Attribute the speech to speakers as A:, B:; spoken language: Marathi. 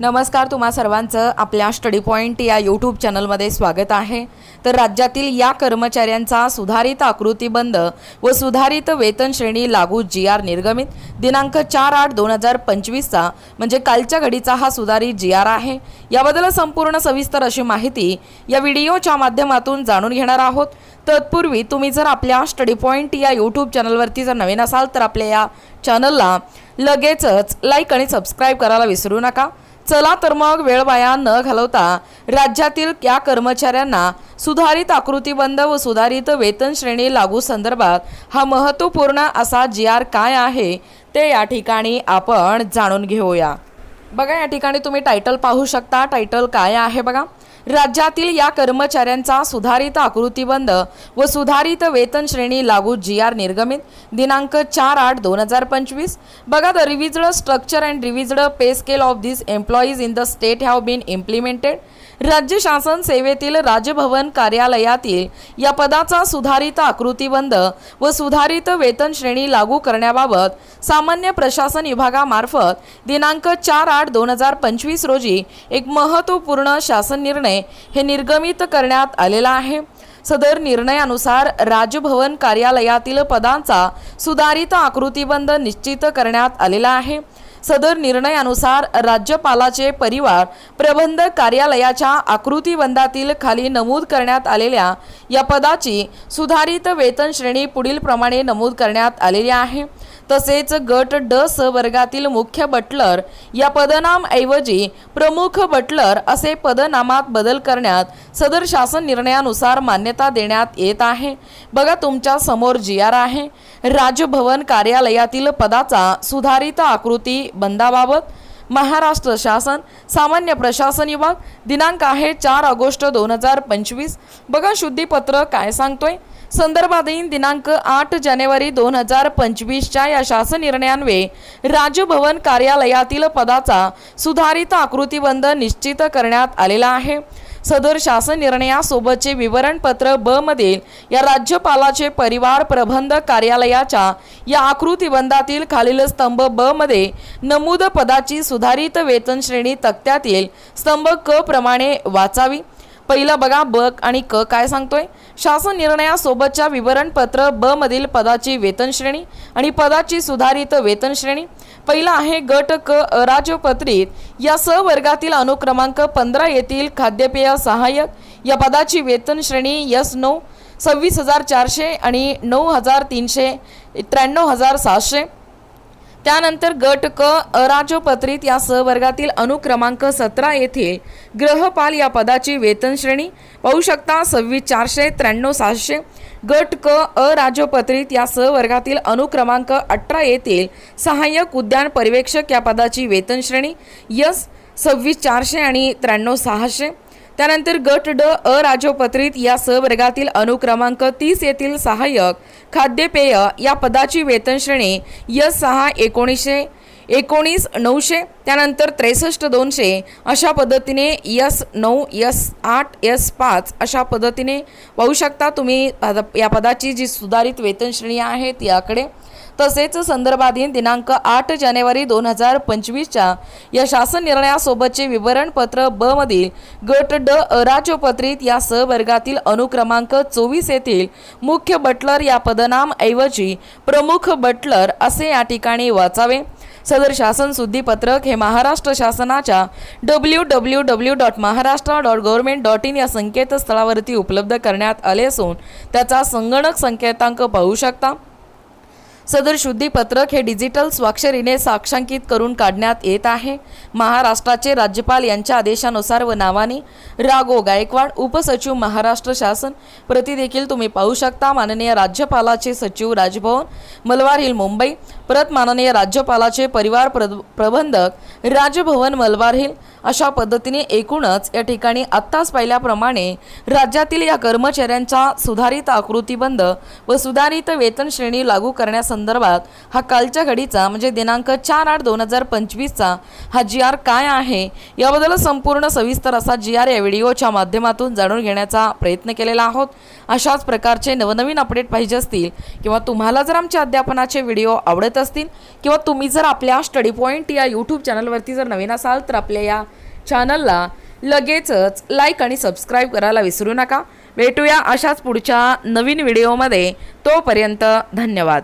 A: नमस्कार तुम्हा सर्वांचं आपल्या स्टडी पॉईंट या यूट्यूब चॅनलमध्ये स्वागत आहे. तर राज्यातील या कर्मचाऱ्यांचा सुधारित आकृतीबंध व सुधारित वेतन श्रेणी लागू जी आर निर्गमित. दिनांक चार आठ दोन हजार पंचवीसचा म्हणजे कालच्या घडीचा हा सुधारित जी आर आहे. याबद्दल संपूर्ण सविस्तर अशी माहिती या व्हिडिओच्या माध्यमातून जाणून घेणार आहोत. तत्पूर्वी तुम्ही जर आपल्या स्टडी पॉईंट या यूट्यूब चॅनलवरती जर नवीन असाल तर आपल्या या चॅनलला लगेचच लाईक आणि सबस्क्राईब करायला विसरू नका. चला तर मग वेळ वाया न घालवता राज्यातील या कर्मचाऱ्यांना सुधारित आकृतीबंध व सुधारित वेतन श्रेणी लागू संदर्भात हा महत्त्वपूर्ण असा जी आर काय आहे ते या ठिकाणी आपण जाणून घेऊया. बघा या ठिकाणी तुम्ही टायटल पाहू शकता. टायटल काय आहे बघा? राज्यातील या कर्मचाऱ्यांचा सुधारित आकृतीबंध व सुधारित वेतन श्रेणी लागू जी आर निर्गमित. दिनांक चार आठ दोन हजार पंचवीस. बघा the revised structure and revised pay scale of this employees in the state have been implemented राज्य शासन सेवेतील राजभवन कार्यालयातील या पदाचा सुधारित आकृतीबंध व सुधारित वेतन श्रेणी लागू करण्याबाबत सामान्य प्रशासन विभागामार्फत दिनांक चार आठ दोन हजार पंचवीस रोजी एक महत्त्वपूर्ण शासन निर्णय हे निर्गमित करण्यात आलेला आहे. सदर निर्णयानुसार राजभवन कार्यालयातील पदांचा सुधारित आकृतीबंध निश्चित करण्यात आलेला आहे. सदर निर्णयानुसार राज्यपालाचे परिवार प्रबंधक कार्यालयाच्या आकृतीबंधातील खाली नमूद करण्यात आलेल्या या पदाची सुधारित वेतन श्रेणी पुढील प्रमाणे नमूद करण्यात आलेली आहे. तसेच गट ड स वर्गातील मुख्य बटलर या पदनामऐवजी प्रमुख बटलर असे पदनामात बदल करण्यात सदर शासन निर्णयानुसार मान्यता देण्यात येत आहे. बघा तुमच्यासमोर जी आर आहे. राजभवन कार्यालयातील पदाचा सुधारित आकृती बंदाबाबत. महाराष्ट्र शासन सामान्य प्रशासन विभाग दिनांक आहे चार ऑगस्ट दोन हजार पंचवीस. बघा शुद्धीपत्र काय सांगतोय. संदर्भाधीन दिनांक आठ जानेवारी दोन हजार पंचवीसच्या या शासन निर्णयान्वये राजभवन कार्यालयातील पदाचा सुधारित आकृतीबंध निश्चित करण्यात आलेला आहे. सदर शासन निर्णयासोबतचे विवरणपत्र ब मधील या राज्यपालाचे परिवार प्रबंध कार्यालयाच्या या आकृतीबंधातील खालील स्तंभ ब मध्ये नमूद पदाची सुधारित वेतन श्रेणी तक्त्यातील स्तंभ क प्रमाणे वाचावी. पहिलं बघा ब आणि क काय सांगतोय? शासन निर्णयासोबतच्या विवरणपत्र ब मधील पदाची वेतन श्रेणी आणि पदाची सुधारित वेतन श्रेणी. पहिला आहे गट क अराजपत्रित. या स वर्गातील अनुक्रमांक पंधरा येथील खाद्यपेय सहाय्यक. या पदाची वेतन श्रेणी यस नऊ सव्वीस हजार चारशे आणि नऊ हजार तीनशे त्र्याण्णव हजार सातशे. त्यानंतर गट क अराजपत्रित या सहवर्गातील अनुक्रमांक सतरा येथील ग्रहपाल या पदाची वेतन श्रेणी पाहू शकता सव्वीस चारशे त्र्याण्णव सहाशे. गट क अराजपत्रित या सहवर्गातील अनुक्रमांक अठरा येथील सहाय्यक उद्यान पर्यवेक्षक या पदाची वेतन श्रेणी यस सव्वीस चारशे आणि त्र्याण्णव सहाशे. त्यानंतर गट ड अराजपत्रित या सवर्गातील अनुक्रमांक तीस येथील सहाय्यक खाद्यपेय या पदाची वेतनश्रेणी यस सहा एकोणीसशे एकोणीस नऊशे त्यानंतर त्रेसष्ट दोनशे अशा पद्धतीने यस नऊ यस आठ यस पाच अशा पद्धतीने पाहू शकता. तुम्ही पद- या पदाची जी सुधारित वेतन श्रेणी ती याकडे. तसेच संदर्भाधीन दिनांक आठ जानेवारी दोन हजार पंचवीसच्या या शासन निर्णयासोबतचे विवरणपत्र ब मधील गट ड अराजपत्रित या सहवर्गातील अनुक्रमांक चोवीस येथील मुख्य बटलर या पदनामऐवजी प्रमुख बटलर असे या ठिकाणी वाचावे. सदर शासन सुद्धीपत्रक हे महाराष्ट्र शासनाच्या W W W dot Maharashtra dot government dot in या संकेतस्थळावरती उपलब्ध करण्यात आले असून त्याचा संगणक संकेतांक पाहू शकता. सदर शुद्धीपत्रक हे डिजिटल स्वाक्षरीने साक्षांकित करून काढण्यात येत आहे. महाराष्ट्राचे राज्यपाल यांच्या आदेशानुसार व नावाने रागो गायकवाड उपसचिव महाराष्ट्र शासन प्रति देखील तुम्ही पाहू शकता. माननीय राज्यपालाचे सचिव राजभवन मलवार हिल मुंबई. परत माननीय राज्यपालाचे परिवार प्र प्रबंधक राजभवन मलबार हिल. अशा पद्धतीने एकूणच या ठिकाणी आत्ताच पाहिल्याप्रमाणे राज्यातील या कर्मचाऱ्यांचा सुधारित आकृतीबंध व सुधारित वेतन श्रेणी लागू करण्यासंदर्भात संदर्भात हा कालच्या घडीचा म्हणजे दिनांक चार आठ दोन हजार पंचवीसचा हा जी आर काय आहे याबद्दल संपूर्ण सविस्तर असा जी आर या व्हिडिओच्या माध्यमातून जाणून घेण्याचा प्रयत्न केलेला आहोत. अशाच प्रकारचे नवनवीन अपडेट पाहिजे असतील किंवा तुम्हाला जर आमच्या अध्यापनाचे व्हिडिओ आवडत असतील किंवा तुम्ही जर आपल्या स्टडी पॉईंट या यूट्यूब चॅनलवरती जर नवीन असाल तर आपल्या या चॅनलला लगेचच लाईक आणि सबस्क्राईब करायला विसरू नका. भेटूया अशाच पुढच्या नवीन व्हिडिओमध्ये. तोपर्यंत धन्यवाद.